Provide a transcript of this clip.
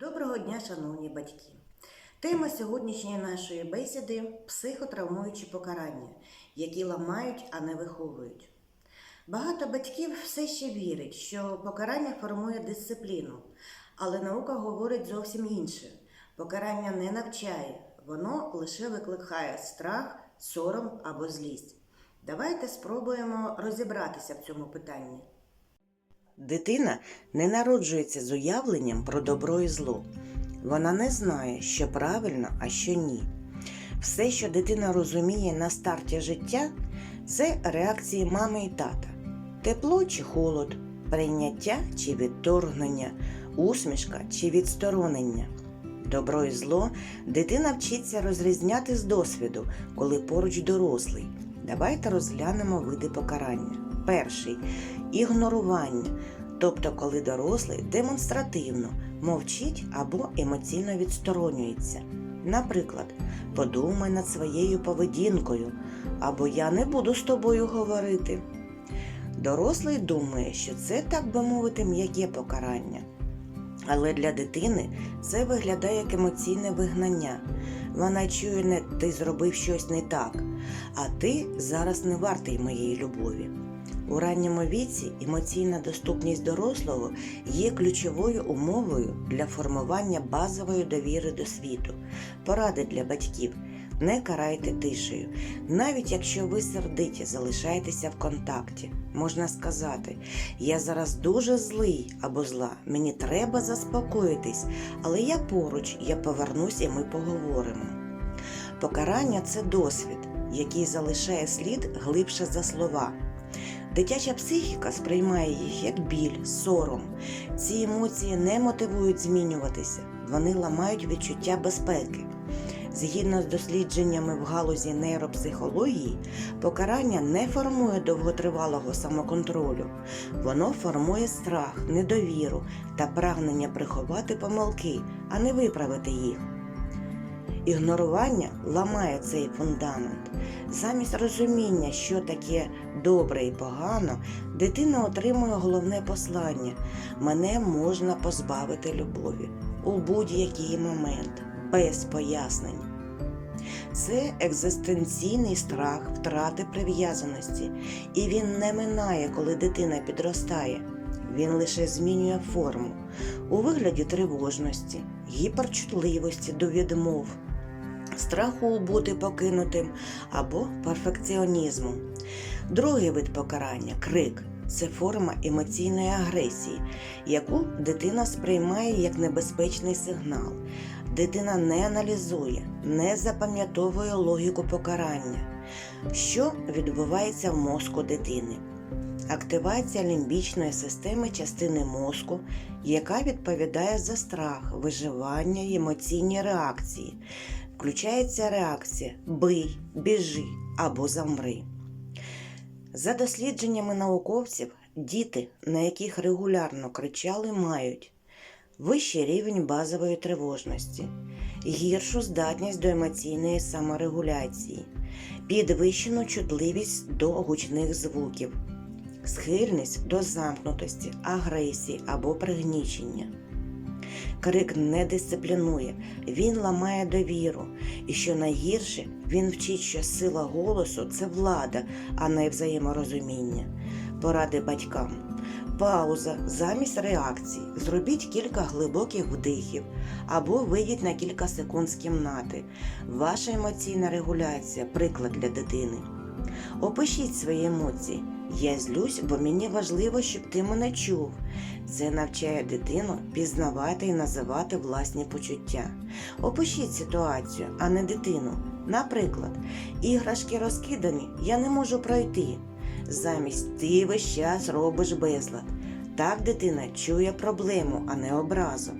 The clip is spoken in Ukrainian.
Доброго дня, шановні батьки! Тема сьогоднішньої нашої бесіди психотравмуючі покарання, які ламають, а не виховують. Багато батьків все ще вірять, що покарання формує дисципліну, але наука говорить зовсім інше. Покарання не навчає, воно лише викликає страх, сором або злість. Давайте спробуємо розібратися в цьому питанні. Дитина не народжується з уявленням про добро і зло. Вона не знає, що правильно, а що ні. Все, що дитина розуміє на старті життя, це реакції мами і тата: тепло чи холод, прийняття чи відторгнення, усмішка чи відсторонення. Добро і зло дитина вчиться розрізняти з досвіду, коли поруч дорослий. Давайте розглянемо види покарання. Перший ігнорування, тобто коли дорослий демонстративно мовчить або емоційно відсторонюється. Наприклад, подумай над своєю поведінкою, або я не буду з тобою говорити. Дорослий думає, що це, так би мовити, м'яке покарання. Але для дитини це виглядає як емоційне вигнання. Вона чує не ти зробив щось не так, а ти зараз не вартий моєї любові. У ранньому віці емоційна доступність дорослого є ключовою умовою для формування базової довіри до світу. Поради для батьків. Не карайте тишею. Навіть якщо ви сердиті, залишайтеся в контакті. Можна сказати, я зараз дуже злий або зла, мені треба заспокоїтись, але я поруч, я повернусь і ми поговоримо. Покарання це досвід, який залишає слід глибше за слова. Дитяча психіка сприймає їх як біль, сором. Ці емоції не мотивують змінюватися, вони ламають відчуття безпеки. Згідно з дослідженнями в галузі нейропсихології, покарання не формує довготривалого самоконтролю, воно формує страх, недовіру та прагнення приховати помилки, а не виправити їх. Ігнорування ламає цей фундамент. Замість розуміння, що таке добре і погано, дитина отримує головне послання: мене можна позбавити любові у будь-який момент, без пояснень. Це екзистенційний страх втрати прив'язаності, і він не минає, коли дитина підростає. Він лише змінює форму у вигляді тривожності, гіперчутливості до відмов, страху бути покинутим або перфекціонізму. Другий вид покарання крик це форма емоційної агресії, яку дитина сприймає як небезпечний сигнал. Дитина не аналізує, не запам'ятовує логіку покарання, що відбувається в мозку дитини. Активація лімбічної системи частини мозку, яка відповідає за страх, виживання і емоційні реакції. Включається реакція бий, біжи або замри. За дослідженнями науковців, діти, на яких регулярно кричали, мають вищий рівень базової тривожності, гіршу здатність до емоційної саморегуляції, підвищену чутливість до гучних звуків, схильність до замкнутості, агресії або пригнічення. Крик не дисциплінує, він ламає довіру, і що найгірше, він вчить, що сила голосу це влада, а не взаєморозуміння. Поради батькам. Пауза замість реакції. Зробіть кілька глибоких вдихів або вийдіть на кілька секунд з кімнати. Ваша емоційна регуляція приклад для дитини. Опишіть свої емоції. Я злюсь, бо мені важливо, щоб ти мене чув. Це навчає дитину пізнавати і називати власні почуття. Опишіть ситуацію, а не дитину. Наприклад, іграшки розкидані, я не можу пройти. Замість ти весь час робиш безлад. Так дитина чує проблему, а не образу.